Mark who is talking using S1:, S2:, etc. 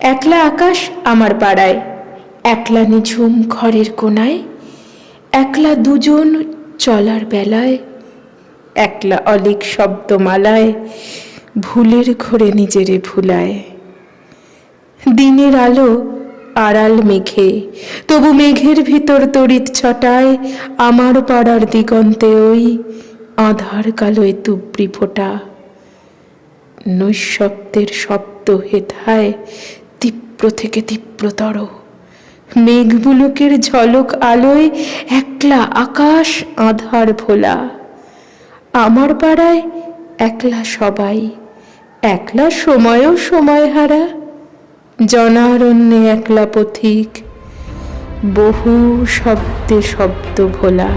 S1: একলা আকাশ আমার পাড়ায়, একলা নিঝুম ঘরের কোনায়, একলা দুজন চলার বেলায়, একলা অলিক শব্দমালায়, ভুলের ঘরে নিজেরে ভুলায়। দিনের আলো আড়াল মেঘে, তবু মেঘের ভিতর তড়িৎ ছটায়, আমার পাড়ার দিগন্তে ওই আধার কালোয় তুবড়ি ফোটা। নৈশব্দের শব্দ হেথায় তীব্র থেকে তীব্রতর। মেঘবুলুকের ঝলক আলোয় একলা আকাশ আধার ভোলা। আমার পাড়ায় একলা সবাই, একলা সময়ও সময় হারা জনারণ্যে একলা পথিক, বহু শব্দে শব্দ ভোলা।